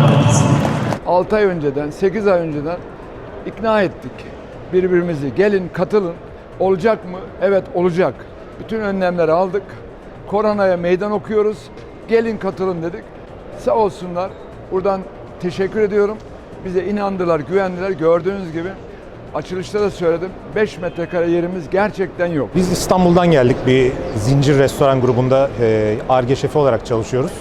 Merkezi. 6 ay önceden, 8 ay önceden ikna ettik birbirimizi. Gelin katılın. Olacak mı? Evet olacak. Bütün önlemleri aldık. Koronaya meydan okuyoruz. Gelin katılın dedik. Sağ olsunlar. Buradan teşekkür ediyorum. Bize inandılar, güvendiler. Gördüğünüz gibi açılışta da söyledim. 5 metrekare yerimiz gerçekten yok. Biz İstanbul'dan geldik. Bir zincir restoran grubunda e, ARGE şefi olarak çalışıyoruz.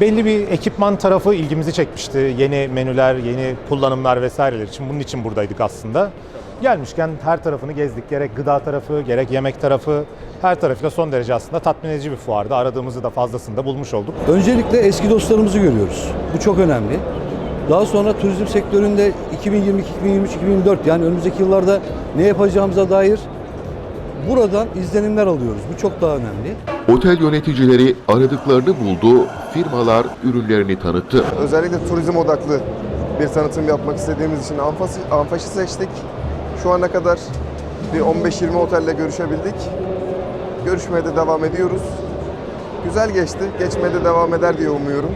Belli bir ekipman tarafı ilgimizi çekmişti. Yeni menüler, yeni kullanımlar vesaireler için. Bunun için buradaydık aslında. Gelmişken her tarafını gezdik. Gerek gıda tarafı, gerek yemek tarafı. Her tarafıyla son derece aslında tatmin edici bir fuardı. Aradığımızı da fazlasını da bulmuş olduk. Öncelikle eski dostlarımızı görüyoruz. Bu çok önemli. Daha sonra turizm sektöründe 2022, 2023, 2024 yani önümüzdeki yıllarda ne yapacağımıza dair buradan izlenimler alıyoruz. Bu çok daha önemli. Otel yöneticileri aradıklarını buldu, firmalar ürünlerini tanıttı. Özellikle turizm odaklı bir tanıtım yapmak istediğimiz için Anfas'ı, Anfaş'ı seçtik. Şu ana kadar bir 15-20 otelle görüşebildik. Görüşmeye de devam ediyoruz. Güzel geçti. Geçmeye de devam eder diye umuyorum.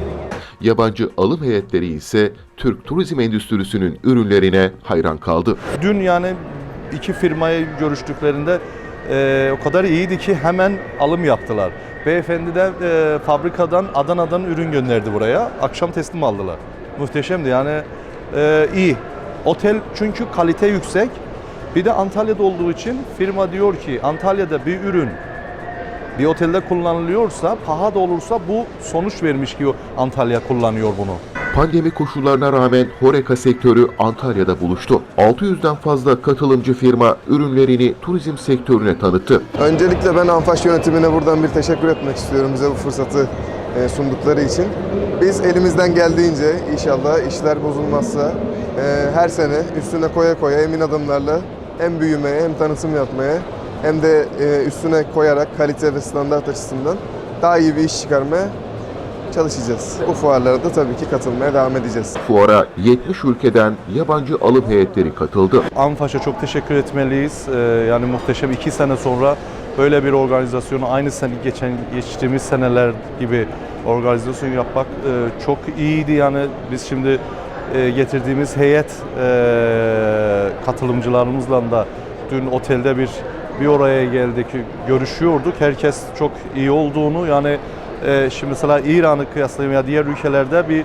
Yabancı alım heyetleri ise Türk turizm endüstrisinin ürünlerine hayran kaldı. Dün yani iki firmaya görüştüklerinde e, o kadar iyiydi ki hemen alım yaptılar. Beyefendi de e, fabrikadan Adana'dan ürün gönderdi buraya. Akşam teslim aldılar. Muhteşemdi yani e, iyi. Otel çünkü kalite yüksek. Bir de Antalya'da olduğu için firma diyor ki Antalya'da bir ürün bir otelde kullanılıyorsa, paha da olursa bu sonuç vermiş ki Antalya kullanıyor bunu. Pandemi koşullarına rağmen Horeca sektörü Antalya'da buluştu. 600'den fazla katılımcı firma ürünlerini turizm sektörüne tanıttı. Öncelikle ben Anfaş yönetimine buradan bir teşekkür etmek istiyorum bize bu fırsatı e, sundukları için. Biz elimizden geldiğince inşallah işler bozulmazsa e, her sene üstüne koya koya emin adımlarla hem büyümeye hem tanıtım yapmaya hem de e, üstüne koyarak kalite ve standart açısından daha iyi bir iş çıkarmaya çalışacağız. Bu fuarlara da tabii ki katılmaya devam edeceğiz. Fuara 70 ülkeden yabancı alım heyetleri katıldı. Anfaş'a çok teşekkür etmeliyiz. Ee, yani muhteşem iki sene sonra böyle bir organizasyonu aynı sene geçen geçtiğimiz seneler gibi organizasyon yapmak e, çok iyiydi. Yani biz şimdi e, getirdiğimiz heyet e, katılımcılarımızla da dün otelde bir bir oraya geldik, görüşüyorduk. Herkes çok iyi olduğunu yani e, şimdi mesela İran'ı kıyaslayayım ya diğer ülkelerde bir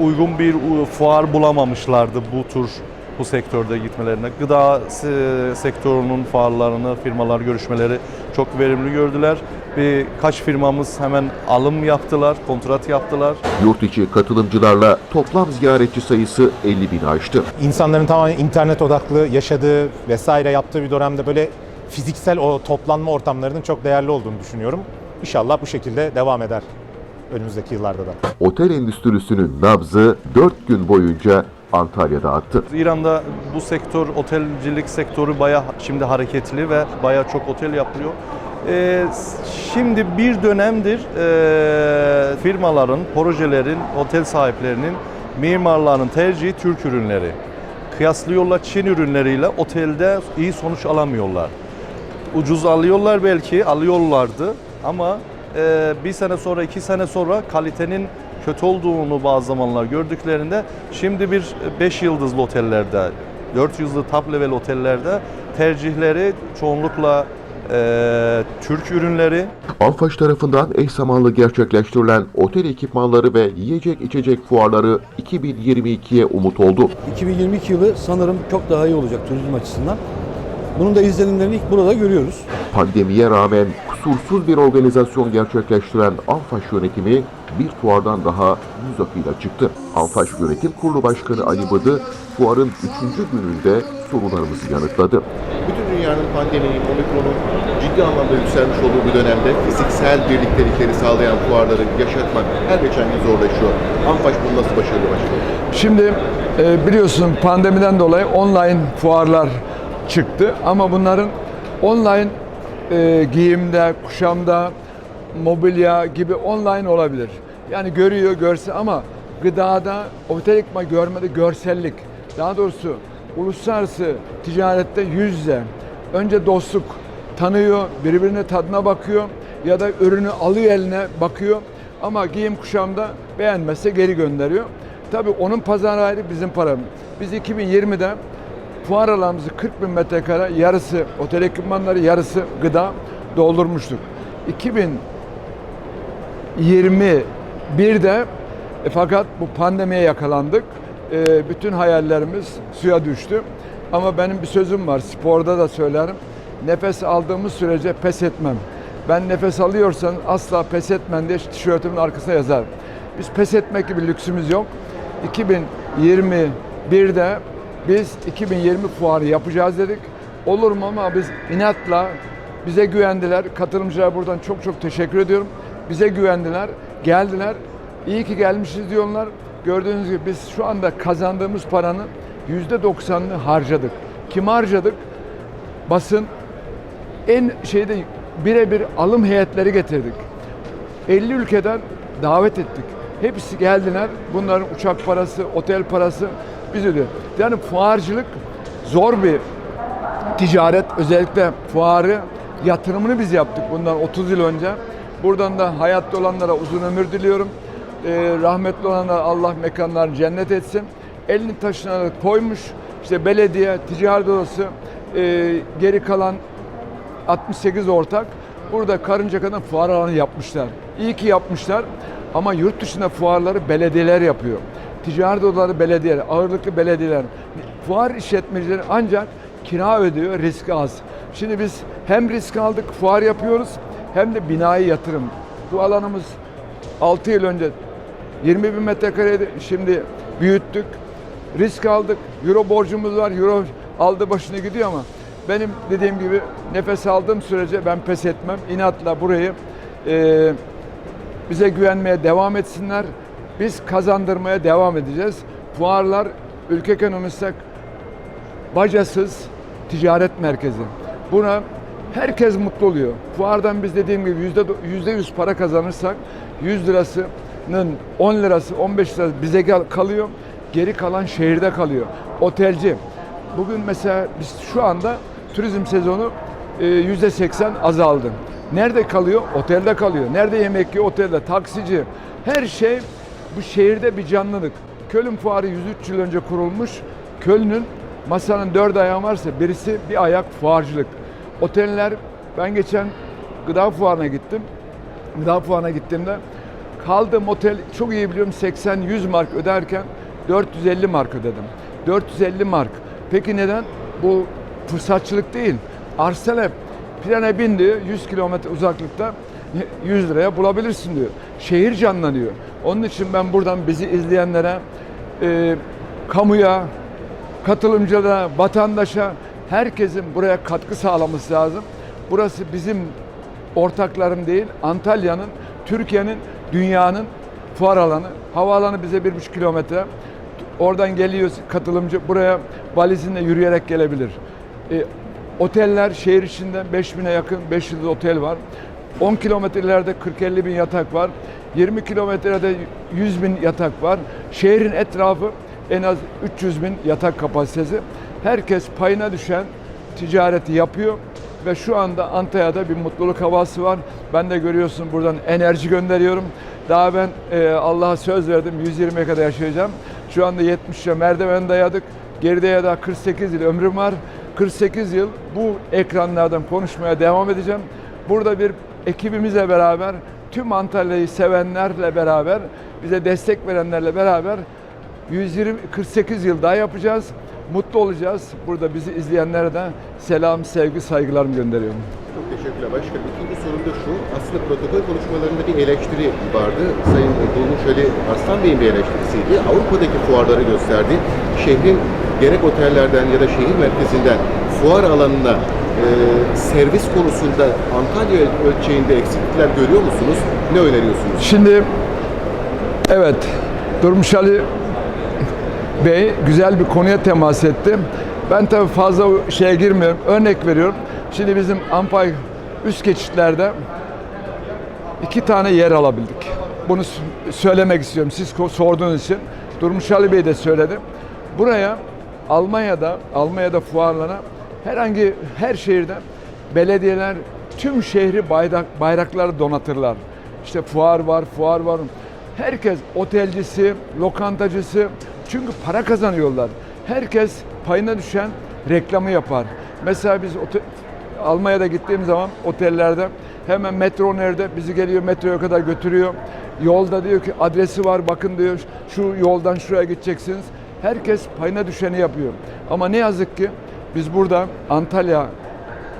uygun bir fuar bulamamışlardı bu tür bu sektörde gitmelerine. Gıda se- sektörünün fuarlarını, firmalar görüşmeleri çok verimli gördüler. Birkaç firmamız hemen alım yaptılar, kontrat yaptılar. Yurt içi katılımcılarla toplam ziyaretçi sayısı 50 bin aştı. İnsanların tamamen internet odaklı yaşadığı vesaire yaptığı bir dönemde böyle fiziksel o toplanma ortamlarının çok değerli olduğunu düşünüyorum. İnşallah bu şekilde devam eder önümüzdeki yıllarda da. Otel endüstrisinin nabzı 4 gün boyunca Antalya'da attı. İran'da bu sektör, otelcilik sektörü bayağı şimdi hareketli ve bayağı çok otel yapılıyor. Ee, şimdi bir dönemdir ee, firmaların, projelerin, otel sahiplerinin, mimarların tercihi Türk ürünleri. Kıyaslıyorlar Çin ürünleriyle otelde iyi sonuç alamıyorlar. Ucuz alıyorlar belki, alıyorlardı ama e, bir sene sonra, iki sene sonra kalitenin kötü olduğunu bazı zamanlar gördüklerinde şimdi bir 5 yıldızlı otellerde, 4 yıldızlı top level otellerde tercihleri çoğunlukla e, Türk ürünleri. Alfaş tarafından eş zamanlı gerçekleştirilen otel ekipmanları ve yiyecek içecek fuarları 2022'ye umut oldu. 2022 yılı sanırım çok daha iyi olacak turizm açısından. Bunun da izlenimlerini ilk burada görüyoruz. Pandemiye rağmen kusursuz bir organizasyon gerçekleştiren Alfaş yönetimi bir fuardan daha yüz akıyla çıktı. Alfaş Yönetim Kurulu Başkanı Ali Bıdı, fuarın 3. gününde sorularımızı yanıtladı. Bütün dünyanın pandeminin, omikronun ciddi anlamda yükselmiş olduğu bir dönemde fiziksel birliktelikleri sağlayan fuarları yaşatmak her geçen gün zorlaşıyor. Anfaş bunu nasıl başarılı başlıyor? Şimdi e, biliyorsun pandemiden dolayı online fuarlar çıktı ama bunların online e, giyimde, kuşamda, mobilya gibi online olabilir. Yani görüyor, görse ama gıdada, otel ikma görmede görsellik. Daha doğrusu uluslararası ticarette yüz yüze önce dostluk tanıyor, birbirine tadına bakıyor ya da ürünü alıyor eline bakıyor. Ama giyim kuşamda beğenmezse geri gönderiyor. Tabii onun pazarı ayrı, bizim paramız. Biz 2020'de fuar alanımızı 40 bin metrekare yarısı otel ekipmanları yarısı gıda doldurmuştuk. 2021'de e, fakat bu pandemiye yakalandık. E, bütün hayallerimiz suya düştü. Ama benim bir sözüm var, sporda da söylerim. Nefes aldığımız sürece pes etmem. Ben nefes alıyorsan asla pes etmem diye tişörtümün arkasına yazarım. Biz pes etmek gibi lüksümüz yok. 2021'de biz 2020 fuarı yapacağız dedik. Olur mu ama biz inatla bize güvendiler. Katılımcılara buradan çok çok teşekkür ediyorum. Bize güvendiler, geldiler. İyi ki gelmişiz diyorlar. Gördüğünüz gibi biz şu anda kazandığımız paranın yüzde doksanını harcadık. Kim harcadık? Basın en şeyde birebir alım heyetleri getirdik. 50 ülkeden davet ettik. Hepsi geldiler. Bunların uçak parası, otel parası biz ödüyor. Yani fuarcılık zor bir ticaret. Özellikle fuarı yatırımını biz yaptık bundan 30 yıl önce. Buradan da hayatta olanlara uzun ömür diliyorum. Ee, rahmetli olanlara Allah mekanlarını cennet etsin. Elini taşına koymuş. İşte belediye, ticaret odası, e, geri kalan 68 ortak burada Karıncaka'da fuar alanı yapmışlar. İyi ki yapmışlar ama yurt dışında fuarları belediyeler yapıyor. Ticaret odaları belediyeler, ağırlıklı belediyeler. Fuar işletmecileri ancak kira ödüyor, risk az. Şimdi biz hem risk aldık, fuar yapıyoruz hem de binayı yatırım. Bu alanımız 6 yıl önce 20 bin metrekareydi, şimdi büyüttük. Risk aldık, euro borcumuz var, euro aldı başını gidiyor ama benim dediğim gibi nefes aldığım sürece ben pes etmem. İnatla burayı e, bize güvenmeye devam etsinler. Biz kazandırmaya devam edeceğiz. Fuarlar ülke ekonomisine bacasız ticaret merkezi. Buna herkes mutlu oluyor. Fuardan biz dediğim gibi yüzde yüzde yüz para kazanırsak 100 lirasının 10 lirası 15 lirası bize kalıyor. Geri kalan şehirde kalıyor. Otelci. Bugün mesela biz şu anda turizm sezonu e, yüzde 80 azaldı. Nerede kalıyor? Otelde kalıyor. Nerede yemek yiyor? Otelde. Taksici. Her şey bu şehirde bir canlılık. Köln Fuarı 103 yıl önce kurulmuş. Köln'ün masanın dört ayağı varsa birisi bir ayak fuarcılık. Oteller, ben geçen gıda fuarına gittim. Gıda fuarına gittiğimde kaldığım otel çok iyi biliyorum 80-100 mark öderken 450 mark ödedim. 450 mark. Peki neden? Bu fırsatçılık değil. Arselep plane bin diyor 100 kilometre uzaklıkta 100 liraya bulabilirsin diyor. Şehir canlanıyor. Onun için ben buradan bizi izleyenlere, e, kamuya, katılımcılara, vatandaşa herkesin buraya katkı sağlaması lazım. Burası bizim ortaklarım değil, Antalya'nın, Türkiye'nin, dünyanın fuar alanı. Havaalanı bize bir buçuk kilometre. Oradan geliyor katılımcı buraya valizinle yürüyerek gelebilir. E, oteller şehir içinde 5000'e yakın 5 yıldız otel var. 10 kilometrelerde 40-50 bin yatak var. 20 kilometrede 100 bin yatak var. Şehrin etrafı en az 300 bin yatak kapasitesi. Herkes payına düşen ticareti yapıyor ve şu anda Antalya'da bir mutluluk havası var. Ben de görüyorsun buradan enerji gönderiyorum. Daha ben e, Allah'a söz verdim 120'ye kadar yaşayacağım. Şu anda 70'e merdiven dayadık. Geride ya da 48 yıl ömrüm var. 48 yıl bu ekranlardan konuşmaya devam edeceğim. Burada bir ekibimizle beraber tüm Antalya'yı sevenlerle beraber bize destek verenlerle beraber 120 48 yıl daha yapacağız. Mutlu olacağız. Burada bizi izleyenlere de selam, sevgi, saygılarımı gönderiyorum. Çok teşekkürler başkanım. İkinci sorum da şu. Aslında protokol konuşmalarında bir eleştiri vardı. Sayın Dolmuş Ali Arslan Bey'in bir eleştirisiydi. Avrupa'daki fuarları gösterdi. Şehrin gerek otellerden ya da şehir merkezinden fuar alanına e, servis konusunda Antalya ölçeğinde eksiklikler görüyor musunuz? Ne öneriyorsunuz? Şimdi evet Durmuş Ali Bey güzel bir konuya temas etti. Ben tabii fazla şeye girmiyorum. Örnek veriyorum. Şimdi bizim Ampay üst geçitlerde iki tane yer alabildik. Bunu söylemek istiyorum. Siz sorduğunuz için. Durmuş Ali Bey de söyledi. Buraya Almanya'da, Almanya'da fuarlara herhangi her şehirden belediyeler tüm şehri bayrak, bayrakları donatırlar. işte fuar var, fuar var. Herkes otelcisi, lokantacısı çünkü para kazanıyorlar. Herkes payına düşen reklamı yapar. Mesela biz ote- Almanya'da gittiğim zaman otellerde hemen metro nerede? Bizi geliyor metroya kadar götürüyor. Yolda diyor ki adresi var bakın diyor şu yoldan şuraya gideceksiniz. Herkes payına düşeni yapıyor. Ama ne yazık ki biz burada Antalya,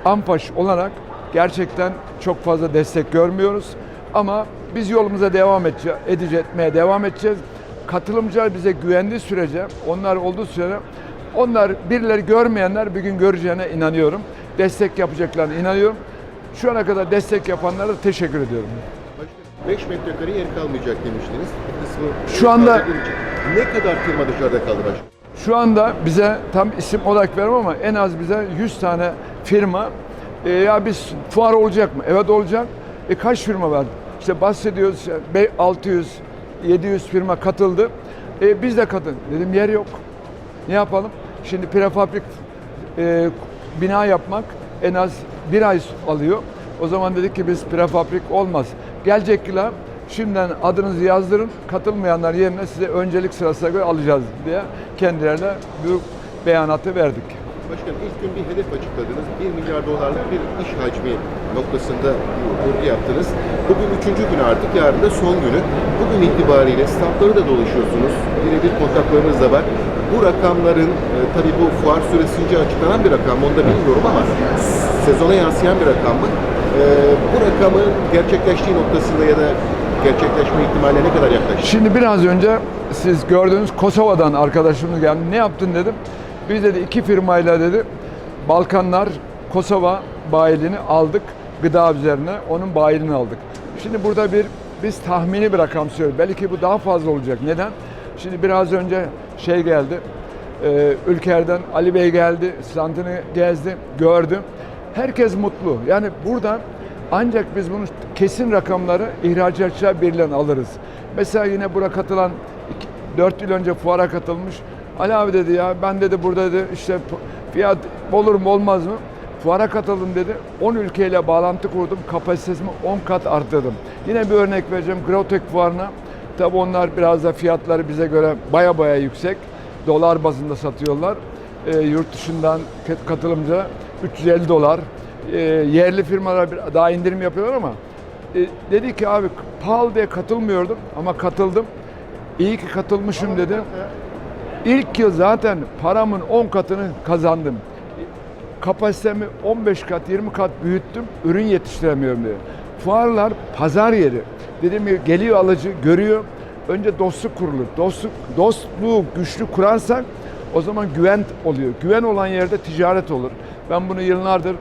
Ampaş olarak gerçekten çok fazla destek görmüyoruz. Ama biz yolumuza devam edeceğiz, etmeye devam edeceğiz. Katılımcılar bize güvendiği sürece, onlar olduğu sürece, onlar birileri görmeyenler bir gün göreceğine inanıyorum. Destek yapacaklarına inanıyorum. Şu ana kadar destek yapanlara da teşekkür ediyorum. 5 metrekare yer kalmayacak demiştiniz. Kısmı Şu anda-. Ne kadar firma dışarıda kaldı başkanım? Şu anda bize tam isim olarak vermem ama en az bize 100 tane firma e, ya biz fuar olacak mı? Evet olacak. E kaç firma var? İşte bahsediyoruz işte be- 600 700 firma katıldı. E, biz de katın. Dedim yer yok. Ne yapalım? Şimdi prefabrik e, bina yapmak en az bir ay alıyor. O zaman dedik ki biz prefabrik olmaz. Gelecekler şimdiden adınızı yazdırın. Katılmayanlar yerine size öncelik sırasına göre alacağız diye kendilerine bu beyanatı verdik. Başkanım ilk gün bir hedef açıkladınız. 1 milyar dolarlık bir iş hacmi noktasında bir vurgu yaptınız. Bugün üçüncü gün artık, yarın da son günü. Bugün itibariyle standları da dolaşıyorsunuz. Birebir kontaklarınız da var. Bu rakamların, e, tabii bu fuar süresince açıklanan bir rakam, onu da bilmiyorum ama sezona yansıyan bir rakam mı? E, bu rakamın gerçekleştiği noktasında ya da gerçekleşme ihtimaline ne kadar yaklaştı? Şimdi biraz önce siz gördüğünüz Kosova'dan arkadaşımız geldi. Ne yaptın dedim. Biz dedi iki firmayla dedi Balkanlar Kosova bayiliğini aldık gıda üzerine onun bayiliğini aldık. Şimdi burada bir biz tahmini bir rakam söylüyoruz. Belki bu daha fazla olacak. Neden? Şimdi biraz önce şey geldi. Ee, Ülker'den Ali Bey geldi. Standını gezdi, gördüm. Herkes mutlu. Yani burada ancak biz bunu kesin rakamları ihracatçılar birliğinden alırız. Mesela yine buraya katılan 4 yıl önce fuara katılmış. Ali abi dedi ya ben dedi burada dedi işte fiyat olur mu olmaz mı? Fuara katıldım dedi. 10 ülkeyle bağlantı kurdum. Kapasitesimi 10 kat arttırdım. Yine bir örnek vereceğim. Grotek fuarına. Tabi onlar biraz da fiyatları bize göre baya baya yüksek. Dolar bazında satıyorlar. Ee, yurt dışından katılımcı 350 dolar. Ee, yerli firmalar daha indirim yapıyorlar ama e, dedi ki abi pahalı diye katılmıyordum ama katıldım. İyi ki katılmışım dedi. İlk yıl zaten paramın 10 katını kazandım. Kapasitemi 15 kat, 20 kat büyüttüm. Ürün yetiştiremiyorum diyor. Fuarlar pazar yeri. Dedim ki geliyor alıcı, görüyor. Önce dostluk kurulur. Dostluk, dostluğu güçlü kurarsak o zaman güven oluyor. Güven olan yerde ticaret olur. Ben bunu yıllardır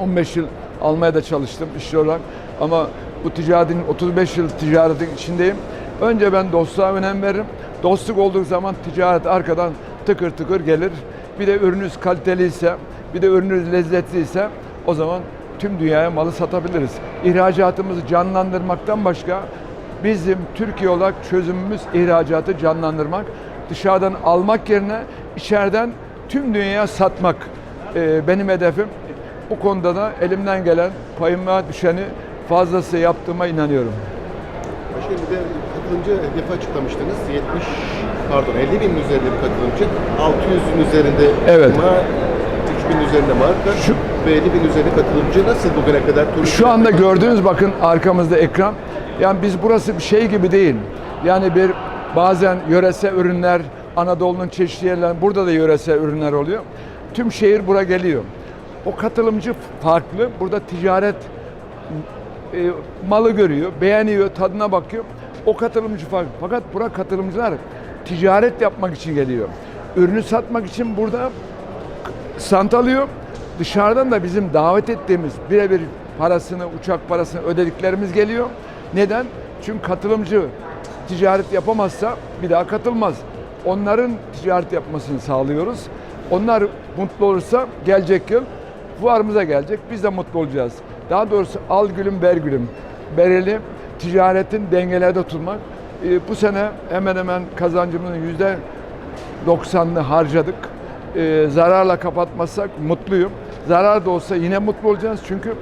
15 yıl Almanya'da çalıştım iş olarak ama bu ticaretin 35 yıl ticaretin içindeyim. Önce ben dostluğa önem veririm. Dostluk olduğu zaman ticaret arkadan tıkır tıkır gelir. Bir de ürününüz kaliteliyse, bir de ürününüz lezzetliyse o zaman tüm dünyaya malı satabiliriz. İhracatımızı canlandırmaktan başka bizim Türkiye olarak çözümümüz ihracatı canlandırmak. Dışarıdan almak yerine içeriden tüm dünyaya satmak benim hedefim. Bu konuda da elimden gelen payıma düşeni fazlası yaptığıma inanıyorum. Başka bir de katılımcı hedefi açıklamıştınız. 70 pardon 50 bin üzerinde bir katılımcı, 600'ün üzerinde Evet. firma, 3000 üzerinde marka Şu- ve 50 bin üzerinde katılımcı nasıl bugüne kadar turist? Şu anda gördüğünüz bakın arkamızda ekran. Yani biz burası bir şey gibi değil. Yani bir bazen yöresel ürünler, Anadolu'nun çeşitli yerler, burada da yöresel ürünler oluyor. Tüm şehir bura geliyor. O katılımcı farklı. Burada ticaret e, malı görüyor, beğeniyor, tadına bakıyor. O katılımcı farklı. Fakat bura katılımcılar ticaret yapmak için geliyor. Ürünü satmak için burada sant alıyor. Dışarıdan da bizim davet ettiğimiz birebir parasını, uçak parasını ödediklerimiz geliyor. Neden? Çünkü katılımcı ticaret yapamazsa bir daha katılmaz. Onların ticaret yapmasını sağlıyoruz. Onlar mutlu olursa gelecek yıl fuarımıza gelecek. Biz de mutlu olacağız. Daha doğrusu al gülüm ver gülüm. Bereli ticaretin dengelerde tutmak. Ee, bu sene hemen hemen kazancımızın yüzde 90'ını harcadık. Ee, zararla kapatmazsak mutluyum. Zarar da olsa yine mutlu olacağız çünkü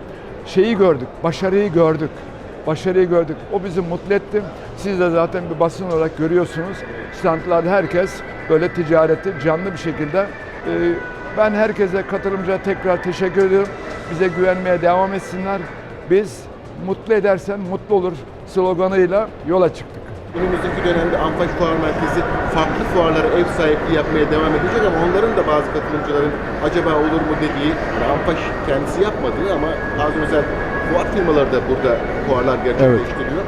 şeyi gördük, başarıyı gördük. başarıyı gördük. O bizi mutlu etti. Siz de zaten bir basın olarak görüyorsunuz. Standlarda herkes böyle ticareti canlı bir şekilde. e, ben herkese katılımcıya tekrar teşekkür ediyorum. Bize güvenmeye devam etsinler. Biz mutlu edersen mutlu olur sloganıyla yola çıktık. Önümüzdeki dönemde Anfaş Fuar Merkezi farklı fuarlara ev sahipliği yapmaya devam edecek ama onların da bazı katılımcıların acaba olur mu dediği, yani Anfaş kendisi yapmadığı ama bazı özel fuar firmaları da burada fuarlar gerçekleştiriyor.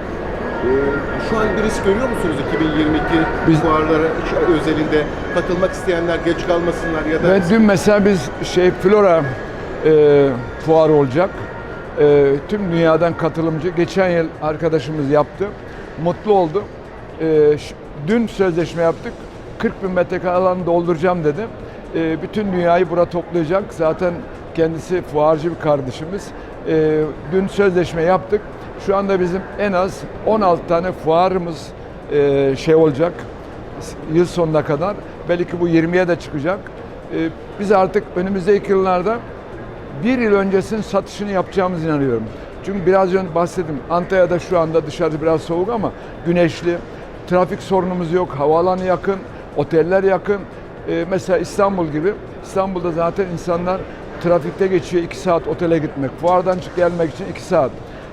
Ee, şu an bir risk görüyor musunuz 2022 Biz- fuarlara özelinde katılmak isteyenler geç kalmasınlar ya da Ve dün mesela biz şey Flora e, fuarı olacak. E, tüm dünyadan katılımcı. Geçen yıl arkadaşımız yaptı. Mutlu oldu. E, dün sözleşme yaptık. 40 bin metrekare alanı dolduracağım dedi. E, bütün dünyayı bura toplayacak. Zaten kendisi fuarcı bir kardeşimiz. E, dün sözleşme yaptık. Şu anda bizim en az 16 tane fuarımız e, şey olacak yıl sonuna kadar. Belki bu 20'ye de çıkacak. Ee, Biz artık önümüzdeki yıllarda bir yıl öncesinin satışını yapacağımız inanıyorum. Çünkü biraz önce bahsettim. Antalya'da şu anda dışarıda biraz soğuk ama güneşli. Trafik sorunumuz yok. Havaalanı yakın. Oteller yakın. Ee, mesela İstanbul gibi. İstanbul'da zaten insanlar trafikte geçiyor 2 saat otele gitmek. Fuardan çık gelmek için 2 saat.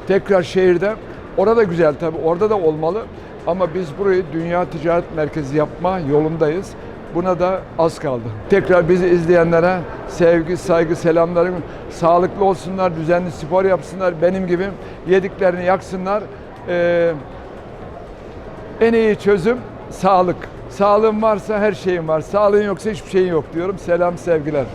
Tekrar şehirde. Orada güzel tabii. Orada da olmalı. Ama biz burayı dünya ticaret merkezi yapma yolundayız. Buna da az kaldı. Tekrar bizi izleyenlere sevgi, saygı, selamlarım. Sağlıklı olsunlar, düzenli spor yapsınlar. Benim gibi yediklerini yaksınlar. Ee, en iyi çözüm sağlık. Sağlığın varsa her şeyin var. Sağlığın yoksa hiçbir şeyin yok diyorum. Selam, sevgiler.